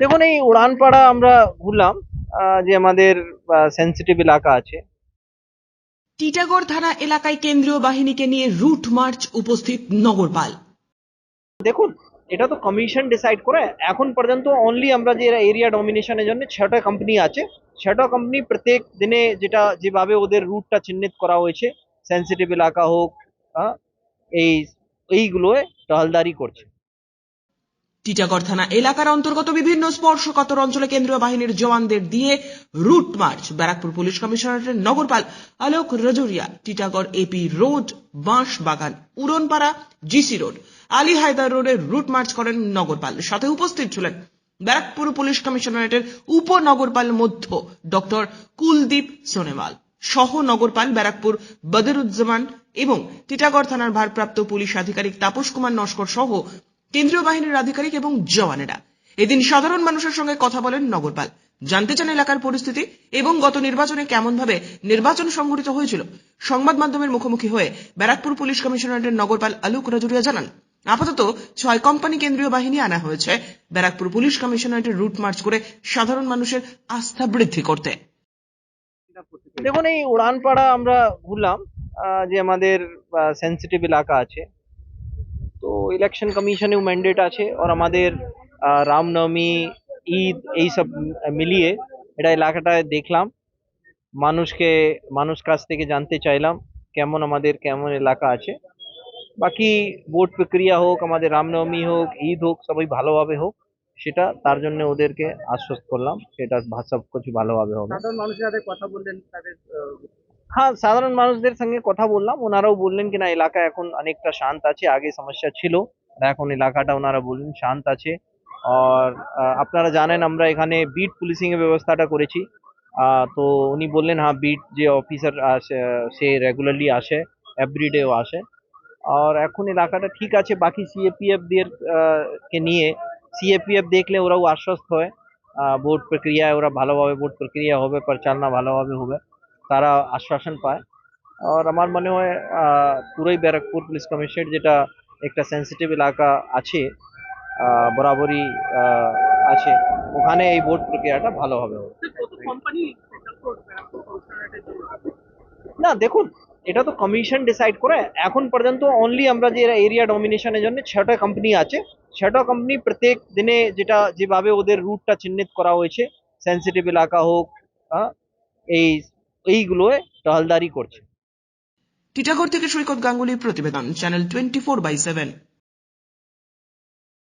দেখুন এই উড়ানপাড়া আমরা ঘুরলাম যে আমাদের সেন্সিটিভ এলাকা আছে। টিটাগড় থানা এলাকায় কেন্দ্রীয় বাহিনীকে নিয়ে রুট মার্চ উপস্থিত নগরপাল। দেখুন এটা তো কমিশন ডিসাইড করে এখন পর্যন্ত অনলি আমরা যে এরিয়া ডমিনেশনের জন্য ছটা কোম্পানি আছে। ছটা কোম্পানি প্রত্যেক দিনে যেটা যেভাবে ওদের রুটটা চিহ্নিত করা হয়েছে সেন্সিটিভ এলাকা হোক এই এইগুলোয় টহলদারি করছে। টিটাগড় থানা এলাকার অন্তর্গত বিভিন্ন স্পর্শকাতর অঞ্চলে কেন্দ্রীয় বাহিনীর জওয়ানদের দিয়ে রুট মার্চ। ব্যারাকপুর পুলিশ কমিশনারের নগরপাল Alok Rajuria, Titagarh AP road, Banshbagan, Uranpara, GC road, Ali Haidar রোডে রুট মার্চ করেন নগরপাল। সাথে উপস্থিত ছিলেন ব্যারাকপুর পুলিশ কমিশনারেটের উপনগরপাল মধ্য ডক্টর কুলদীপ সোনেওয়াল। সহ নগরপাল ব্যারাকপুর বদরুজ্জামান এবং টিটাগড় থানার ভারপ্রাপ্ত পুলিশ আধিকারিক তাপস কুমার নস্কর সহ কেন্দ্রীয় বাহিনীর আধিকারিক এবং জওয়ানেরা। এদিন সাধারণ মানুষের সঙ্গে কথা বলেন নগরপাল। জানতে চান এলাকার পরিস্থিতি এবং গত নির্বাচনে কেমন ভাবে নির্বাচন সংঘটিত হয়েছিল। সংবাদ মাধ্যমের মুখোমুখি হয়ে ব্যারাকপুর পুলিশ কমিশনারেটের নগরপাল আলুক রাজুরিয়া জানান, আপাতত ছয় কোম্পানি কেন্দ্রীয় বাহিনী আনা হয়েছে। ব্যারাকপুর পুলিশ কমিশনারেটের রুট মার্চ করে সাধারণ মানুষের আস্থা বৃদ্ধি করতে। দেখুন, এই উড়ানপাড়া আমরা ঘুরলাম যে আমাদের সেন্সিটিভ এলাকা আছে। তো ইলেকশন কমিশনেও ম্যান্ডেট আছে আর আমাদের রামনবমী ঈদ এইসব মিলিয়ে এটা এলাকাটায় দেখলাম। মানুষকে, মানুষ কাছ থেকে জানতে চাইলাম কেমন আমাদের, কেমন এলাকা আছে। বাকি ভোট প্রক্রিয়া হোক, আমাদের রামনবমী হোক, ঈদ হোক, সবাই ভালোভাবে হোক, সেটা তার জন্য ওদেরকে আশ্বস্ত করলাম। সেটা ভা- সব কিছু ভালোভাবে হবে। মানুষের সাথে কথা বললেন, তাদের হ্যাঁ সাধারণ মানুষদের সঙ্গে কথা বললাম। ওনারাও বললেন কিনা, এলাকা এখন অনেকটা শান্ত আছে, আগে সমস্যা ছিল। এখন এলাকাটা ওনারা বললেন শান্ত আছে। আর আপনারা জানেন আমরা এখানে বিট পুলিশিং এর ব্যবস্থাটা করেছি। তো উনি বললেন হ্যাঁ বিট যে অফিসার আসে, সে রেগুলারলি আসে এভরিডেও আসে। আর এখন এলাকাটা ঠিক আছে, বাকি সিএপিএফ দের কে নিয়ে সিএপিএফ দেখলে ওরাও আশ্বস্ত হয়। ভোট প্রক্রিয়ায় ওরা ভালোভাবে, ভোট প্রক্রিয়া হবে পরিচালনা ভালোভাবে হবে। তারা আশ্বাসন পায়। আর আমার মনে হয় পুরোই ব্যারাকপুর পুলিশ কমিশনারেট যেটা একটা সেন্সিটিভ এলাকা আছে বরাবরই আছে, ওখানে এই ভোট প্রক্রিয়াটা ভালোভাবে হবে। না, দেখুন, এটা তো কমিশন ডিসাইড করে, এখন পর্যন্ত অনলি আমরা যে এরিয়া ডমিনেশনের জন্য ছটা কোম্পানি আছে ছটা কোম্পানি প্রত্যেক দিনে যেটা, যেভাবে ওদের রুটটা চিহ্নিত করা হয়েছে সেন্সিটিভ এলাকা হোক এই এইগুলোয় টহলদারি করছে। টিটাগড় থেকে সৈকত গাঙ্গুলির প্রতিবেদন channel twenty four by seven.